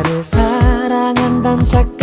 나를 사랑한단 착각